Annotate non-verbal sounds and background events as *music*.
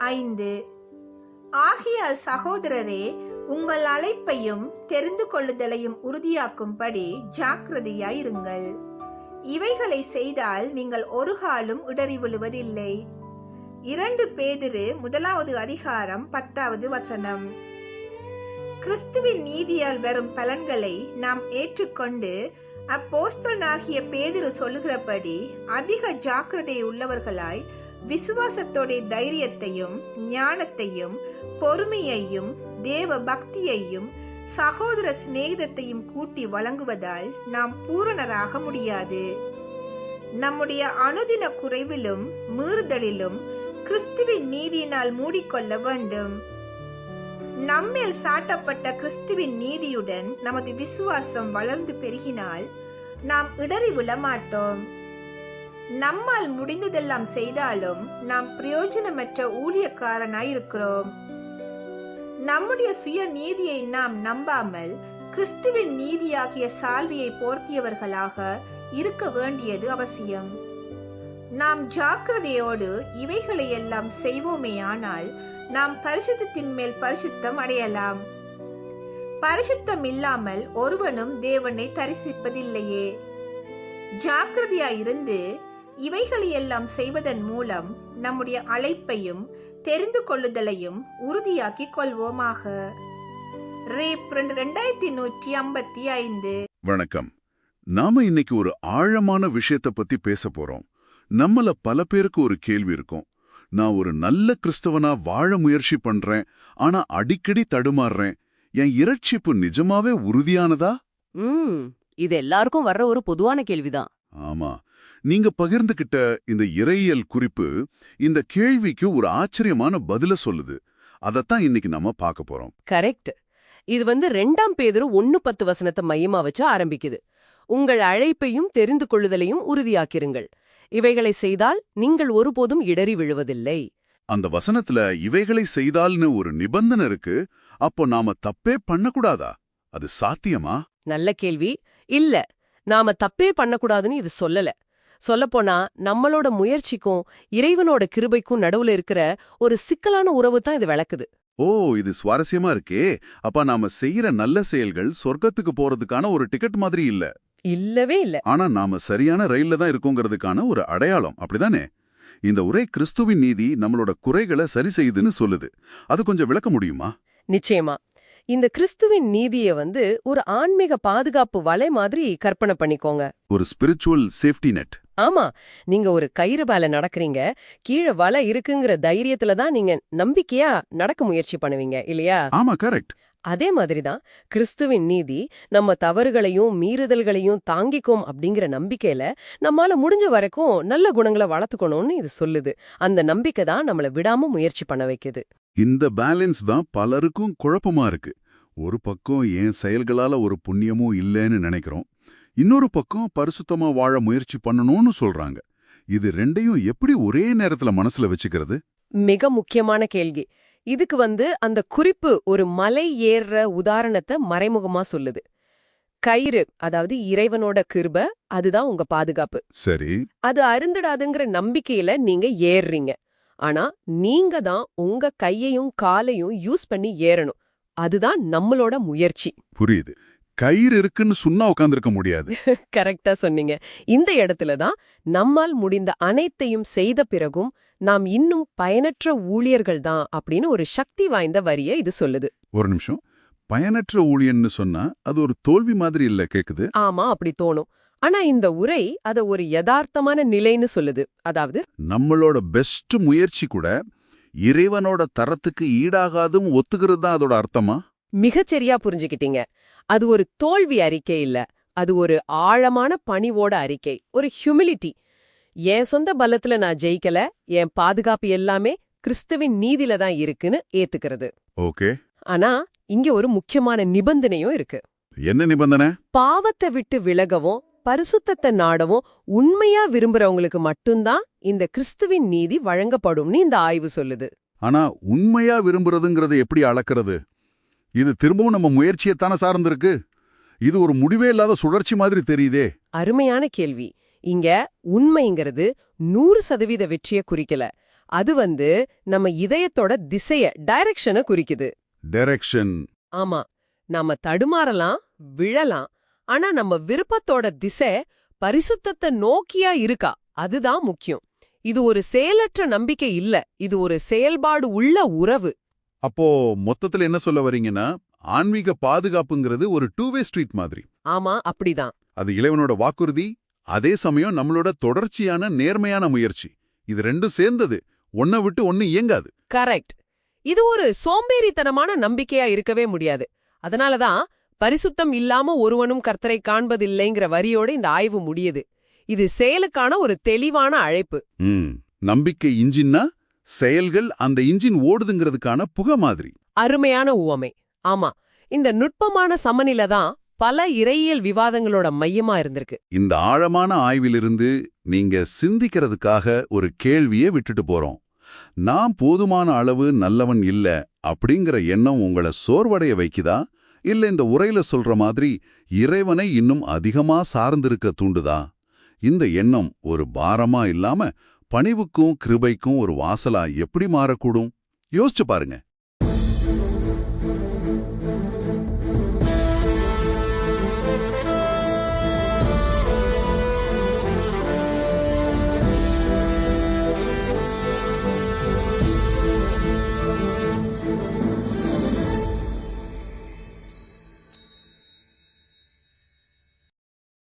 ஐந்து. ஆகியால் சகோதரரே உங்கள் அழைப்பையும் தெரிந்து கொள்ளுதலையும் உறுதியாக்கும்படி ஜாக்கிரதையாயிருங்கள். இவைகளை செய்தால் நீங்கள் ஒரு காலும் இடறி விழுவதில்லை. இரண்டு பேதிரு முதலாவது அதிகாரம் பத்தாவது வசனம். கிறிஸ்துவின் நீதியால் வரும் பலன்களை நாம் ஏற்றுக்கொண்டு அப்போஸ்தலனாகிய பேதிரு சொல்லுகிறபடி அதிக ஜாக்கிரதை உள்ளவர்களாய் விசுவாசத்தோட தைரியத்தையும் ஞானத்தையும் பொறுமையையும் தேவ பக்தியையும் சகோதர சிநேகிதத்தையும் கூட்டி வழங்குவதால் நாம் பூரணராக முடியாது. நம்முடைய அனுதின குறைவிலும் மீறுதலிலும் கிறிஸ்துவின் நீதியினால் மூடிக்கொள்ள வேண்டும். நம்மேல் சாட்டப்பட்ட கிறிஸ்துவின் நீதியுடன் நமது விசுவாசம் வளர்ந்து பெருகினால் நாம் இடறி விழமாட்டோம் நம்மால் முடிந்ததெல்லாம் செய்தாலும் நாம் பிரயோஜனமற்ற ஊழியக்காரனாயிருக்கிறோம். நம்முடைய சுய நீதியை நாம் நம்பாமல் கிறிஸ்துவின் நீதியாகிய சால்வியை போர்த்தியவர்களாக இருக்க வேண்டியது அவசியம். நாம் ஜாக்கிரதையோடு இவைகளை எல்லாம் செய்வோமேயானால் நாம் பரிசுத்தத்தின் மேல் பரிசுத்தம் அடையலாம். பரிசுத்தம் இல்லாமல் ஒருவனும் தேவனை தரிசிப்பதில்லையே. ஜாக்கிரதையாயிருந்து இவைகளை எல்லாம் செய்வதன் மூலம் நம்முடைய அழைப்பையும் தெரிந்து கொள்ளுதலையும் உறுதியாக்கிக் கொள்வோமாக. ரெண்டாயிரத்தி ஐந்து. வணக்கம். நாம இன்னைக்கு ஒரு ஆழமான விஷயத்த பத்தி பேச போறோம். நம்மள பல பேருக்கு ஒரு கேள்வி இருக்கும். நான் ஒரு நல்ல கிறிஸ்தவனா வாழ முயற்சி பண்றேன் ஆனா அடிக்கடி தடுமாறுறேன். என் இரட்சிப்பு நிஜமாவே உறுதியானதா? ம் இது எல்லாருக்கும் வர்ற ஒரு பொதுவான கேள்விதான். ஆமா. நீங்க பகிர்ந்துகிட்ட இந்த இறையியல் குறிப்பு இந்த கேள்விக்கு ஒரு ஆச்சரியமான பதில சொல்லுது. அதத்தான் இன்னைக்கு நம்ம பார்க்க போறோம். கரெக்ட். இது வந்து ரெண்டாம் பேதுரு ஒன்னு பத்து வசனத்தை மையமா வச்சு ஆரம்பிக்குது. உங்கள் அழைப்பையும் தெரிந்து கொள்ளுதலையும் உறுதியாக்கிருங்கள். இவைகளை செய்தால் நீங்கள் ஒருபோதும் இடறி விழுவதில்லை. அந்த வசனத்துல இவைகளை செய்தால்னு ஒரு நிபந்தனை இருக்கு. அப்போ நாம தப்பே பண்ணக்கூடாதா? அது சாத்தியமா? நல்ல கேள்வி. இல்ல நாம தப்பே பண்ணக்கூடாதுன்னு இது சொல்லல. சொல்லப்போனா நம்மளோட முயற்சிக்கும் இறைவனோட கிருபைக்கும் நடுவுல இருக்கிற ஒரு சிக்கலான உறவு தான் இது விளக்குது. ஓ இது சுவாரஸ்யமா இருக்கே. அப்ப நாம செய்யற நல்ல செயல்கள் சொர்க்கத்துக்கு போறதுக்கான ஒரு டிக்கெட் மாதிரி இல்ல. இல்லவே இல்ல. ஆனா நாம சரியான ரயில்ல தான் இருக்கோங்கிறதுக்கான ஒரு அடையாளம். அப்படிதானே? இந்த உரை கிறிஸ்துவின் நீதி நம்மளோட குறைகளை சரி செய்யுதுன்னு சொல்லுது. அது கொஞ்சம் விளக்க முடியுமா? நிச்சயமா. இந்த கிறிஸ்துவின் நீதிய வந்து ஒரு ஆன்மீக பாதுகாப்பு வலை மாதிரி கற்பனை பண்ணிக்கோங்க. ஒரு ஸ்பிரிச்சுவல் சேஃப்டி நெட் ஆமா நீங்க ஒரு கயிறு மேல நடக்கறீங்க கீழே வலை இருக்குங்கிற தைரியத்துல தான் நீங்க நம்பிக்கையா நடக்க முயற்சி பண்ணுவீங்க இல்லையா? ஆமா கரெக்ட். அதே மாதிரிதான் கிறிஸ்துவின் நீதி நம்ம தவறுகளையும் மீறுதல்களையும் தாங்கிக்கும் அப்படிங்கிற நம்பிக்கையில நம்மால முடிஞ்ச வரைக்கும் நல்ல குணங்களை வளர்த்துக்கணும்னு இது சொல்லுது. அந்த நம்பிக்கை தான் நம்மள விடாம முயற்சி பண்ண வைக்குது. இந்த பேலன்ஸ் தான் பலருக்கும் குழப்பமா இருக்கு. ஒரு பக்கம் என் செயல்களால ஒரு புண்ணியமும் இல்லைன்னு நினைக்கிறோம். இன்னொரு பக்கம் பரிசுத்தமா வாழ முயற்சி பண்ணணும்னு சொல்றாங்க. இது ரெண்டையும் எப்படி ஒரே நேரத்துல மனசுல வச்சுக்கிறது? மிக முக்கியமான கேள்வி. இதுக்கு வந்து அந்த குறிப்பு ஒரு மலை ஏறுற உதாரணத்தை மறைமுகமா சொல்லுது. கயிறு அதாவது இறைவனோட கிருப அதுதான் உங்க பாதுகாப்பு. சரி. அது அருந்துடாதுங்கிற நம்பிக்கையில நீங்க ஏறுறீங்க ஆனா நீங்க தான் உங்க கையையும் காலையும் யூஸ் பண்ணி ஏறணும். அதுதான் நம்மளோட முயற்சி. புரியுது. கயிறு இருக்குன்னு சுண்ணா உட்காந்துருக்க முடியாது. *laughs* கரெக்டா சொன்னீங்க. இந்த இடத்துல தான் நம்மால் முடிந்த அனைத்தையும் செய்த பிறகும் நாம் இன்னும் பயனற்ற ஊழியர்கள் தான் அப்படின்னு ஒரு சக்தி வாய்ந்த வரிய இது சொல்லுது. ஒரு நிமிஷம். பயனற்ற ஊழியன்னு சொன்னா அது ஒரு தோல்வி மாதிரி இல்ல கேக்குது? ஆமா அப்படி தோணும். ஆனா இந்த உரை அத ஒரு யதார்த்தமான நிலைன்னு சொல்லுது. அதாவது நம்மளோட பெஸ்ட் முயற்சி கூட இறைவனோட தரத்துக்கு ஈடாகாதும் ஒத்துக்கிறது தான் அதோட அர்த்தமா? மிகச்சரியா புரிஞ்சுக்கிட்டீங்க. அது ஒரு தோல்வி அறிக்கை இல்ல. அது ஒரு ஆழமான பணிவோட அறிக்கை. ஒரு ஹியூமிலிட்டி என் சொந்த பலத்துல நான் ஜெயிக்கல. என் பாதுகாப்பு எல்லாமே கிறிஸ்துவின் நீதில தான் இருக்குன்னு ஏத்துக்கிறது. ஓகே. ஆனா இங்க ஒரு முக்கியமான நிபந்தனையும் இருக்கு. என்ன நிபந்தனை? பாவத்தை விட்டு விலகவும் பரிசுத்தத்தை நாடவும் உண்மையா விரும்புறவங்களுக்கு மட்டும்தான் இந்த கிறிஸ்துவின் நீதி வழங்கப்படும்னு இந்த ஆய்வு சொல்லுது. ஆனா உண்மையா விரும்புறதுங்கிறத எப்படி அளக்கிறது? இது திரும்பவும் நம்ம முயற்சியைத்தானே சார்ந்திருக்கு? இது ஒரு முடிவே இல்லாத சுழற்சி மாதிரி தெரியுதே. அருமையான கேள்வி. இங்க உண்மைங்கிறது நூறு சதவீத வெற்றியை குறிக்கல. அது வந்து நம்ம இதயத்தோட திசைய டைரக்ஷனை குறிக்குது. டைரக்ஷன் ஆமா. நாம தடுமாறலாம் விழலாம். ஆனா நம்ம விருப்பத்தோட திசை பரிசுத்தத்தை நோக்கியா இருக்கா? அதுதான் முக்கியம். இது ஒரு செயலற்ற நம்பிக்கை இல்ல. இது ஒரு செயல்பாடு உள்ள உறவு. அப்போ மொத்தத்துல என்ன சொல்ல வரீங்கன்னா ஆன்மீக பாதுகாப்புங்கிறது ஒரு டூ வே ஸ்ட்ரீட் மாதிரி. ஆமா அப்படிதான். அது இளைவனோட வாக்குறுதி அதே சமயம் நம்மளோட தொடர்ச்சியான நேர்மையான முயற்சி. இது ரெண்டும் சேர்ந்தது. ஒன்ன விட்டு ஒன்னு இயங்காது. கரெக்ட். இது ஒரு சோம்பேறித்தனமான நம்பிக்கையா இருக்கவே முடியாது. அதனாலதான் பரிசுத்தம் இல்லாம ஒருவனும் கர்த்தரை காண்பதில்லைங்கிற வரியோட இந்த ஆய்வு முடியுது. இது செயலுக்கான ஒரு தெளிவான அழைப்பு. நம்பிக்கை இன்ஜின்னா செயல்கள் அந்த இன்ஜின் ஓடுதுங்கிறதுக்கான புகை மாதிரி. அருமையான உவமை. ஆமா இந்த நுட்பமான சமநிலை தான் பல இறையியல் விவாதங்களோட மையமா இருந்திருக்கு. இந்த ஆழமான ஆய்விலிருந்து நீங்க சிந்திக்கிறதுக்காக ஒரு கேள்வியே விட்டுட்டு போறோம். நான் போதுமான அளவு நல்லவன் இல்ல அப்படிங்கிற எண்ணம் உங்களை சோர்வடைய வைக்குதா? இல்ல இந்த உரையில சொல்ற மாதிரி இறைவனை இன்னும் அதிகமா சார்ந்திருக்க தூண்டுதா? இந்த எண்ணம் ஒரு பாரமா இல்லாம பணிவுக்கும் கிருபைக்கும் ஒரு வாசலா எப்படி மாறக்கூடும்? யோசிச்சு பாருங்க.